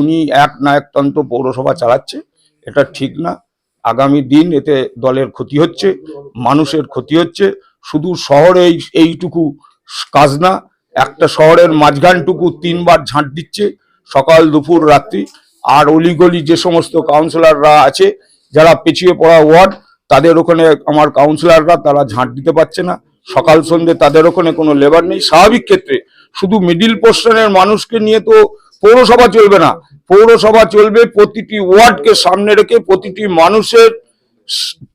উনি এক নায়কতন্ত্র পৌরসভা চালাচ্ছে, এটা ঠিক না। আগামী দিন এতে দলের ক্ষতি হচ্ছে, মানুষের ক্ষতি হচ্ছে। শুধু শহরে এইটুকু কাজ না একটা শহরের মাঝখানটুকু তিনবার ঝাঁট দিচ্ছে সকাল, দুপুর, রাত্রি। আর অলিগলি যে সমস্ত কাউন্সিলররা আছে, যারা পিছিয়ে পড়া ওয়ার্ড, তাদের ওখানে আমার কাউন্সিলররা, তারা ঝাঁট দিতে পারছে না। সকাল সন্ধ্যে তাদের ওখানে কোনো লেবার নেই। স্বাভাবিক ক্ষেত্রে শুধু মিডিল পোর্শনের মানুষকে নিয়ে তো পৌরসভা চলবে না। পৌরসভা চলবে প্রতিটি ওয়ার্ডকে সামনে রেখে প্রতিটি মানুষের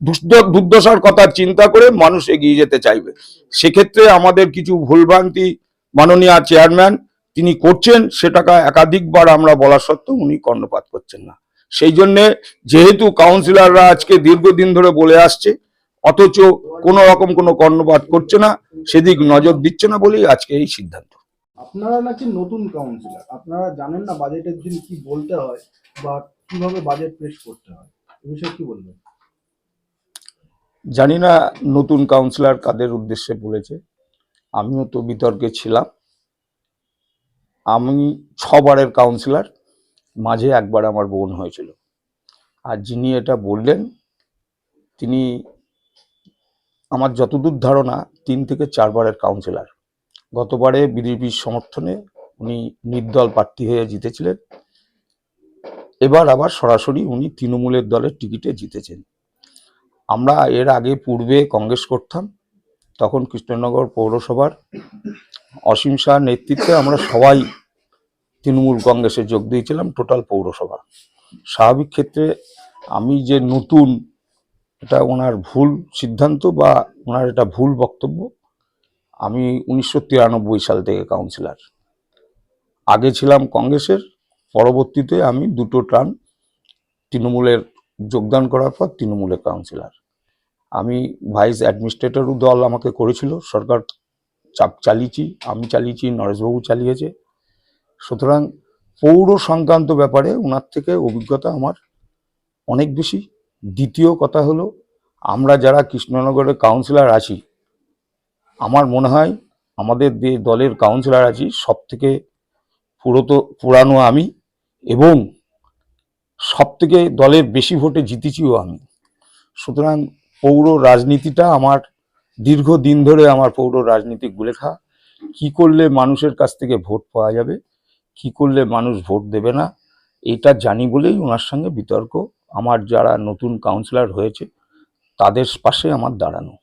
দুর্দ- দুর্দশার কথা চিন্তা করে মানুষ এগিয়ে যেতে চাইবে। সেক্ষেত্রে আমাদের কিছু ভুলভ্রান্তি মাননীয় চেয়ারম্যান, তিনি করছেন সেটাকে একাধিকবার আমরা বলা সত্ত্বেও উনি কর্ণপাত করছেন না। সেই জন্যে যেহেতু কাউন্সিলররা আজকে দীর্ঘদিন ধরে বলে আসছে, অথচ কোনো রকম কোনো কর্ণপাত করছে না, সেদিক নজর দিচ্ছে না বলেই আজকে এই সিদ্ধান্ত। আপনারা নাকি নতুন কাউন্সিলর আপনারা জানেন না বাজেটের দিন কি বলতে হয় বা কীভাবে বাজেট পেশ করতে হয়? এ বিষয়ে কি বলবেন? জানি না নতুন কাউন্সিলর কাদের উদ্দেশ্যে বলেছে। আমিও তো বিতর্কে ছিলাম। আমি ছবারের কাউন্সিলর মাঝে একবার আমার বোন হয়েছিল। আর যিনি এটা বললেন, তিনি আমার যতদূর ধারণা, তিন থেকে চারবারের কাউন্সিলর গতবারে বিজেপির সমর্থনে উনি নির্দল প্রার্থী হয়ে জিতেছিলেন। এবার আবার সরাসরি উনি তৃণমূলের দলের টিকিটে জিতেছেন। আমরা এর আগে পূর্বে কংগ্রেস করতাম, তখন কৃষ্ণনগর পৌরসভার অসীম শাহ নেতৃত্বে আমরা সবাই তৃণমূল কংগ্রেসে যোগ দিয়েছিলাম, টোটাল পৌরসভা। স্বাভাবিক ক্ষেত্রে আমি যে নতুন, এটা ওনার ভুল সিদ্ধান্ত বা ওনার এটা ভুল বক্তব্য আমি উনিশশো তিরানব্বই সাল থেকে কাউন্সিলর আগে ছিলাম কংগ্রেসের, পরবর্তীতে আমি দুটো টার্ম তৃণমূলের যোগদান করার পর তৃণমূলের কাউন্সিলর আমি ভাইস অ্যাডমিনিস্ট্রেটরও দল আমাকে করেছিল, সরকার চাপ চালিয়েছি, আমি চালিয়েছি, নরেশবাবু চালিয়েছে। সুতরাং পৌর সংক্রান্ত ব্যাপারে ওনার থেকে অভিজ্ঞতা আমার অনেক বেশি। দ্বিতীয় কথা হলো, আমরা যারা কৃষ্ণনগরের কাউন্সিলর আছি আমার মনে হয় আমাদের যে দলের কাউন্সিলর আছি সব থেকে পুরোত, পুরানো আমি এবং সব থেকে দলের বেশি ভোটে জিতেছিও আমি। সুতরাং পৌর রাজনীতিটা আমার দীর্ঘদিন ধরে আমার পৌর রাজনীতি গুলেখা। কি করলে মানুষের কাছ থেকে ভোট পাওয়া যাবে? কি করলে মানুষ ভোট দেবে না? এটা জানি বলেই ওনার সঙ্গে বিতর্ক। আমার যারা নতুন কাউন্সিলর হয়েছে, তাদের পাশে আমার দাঁড়ানো।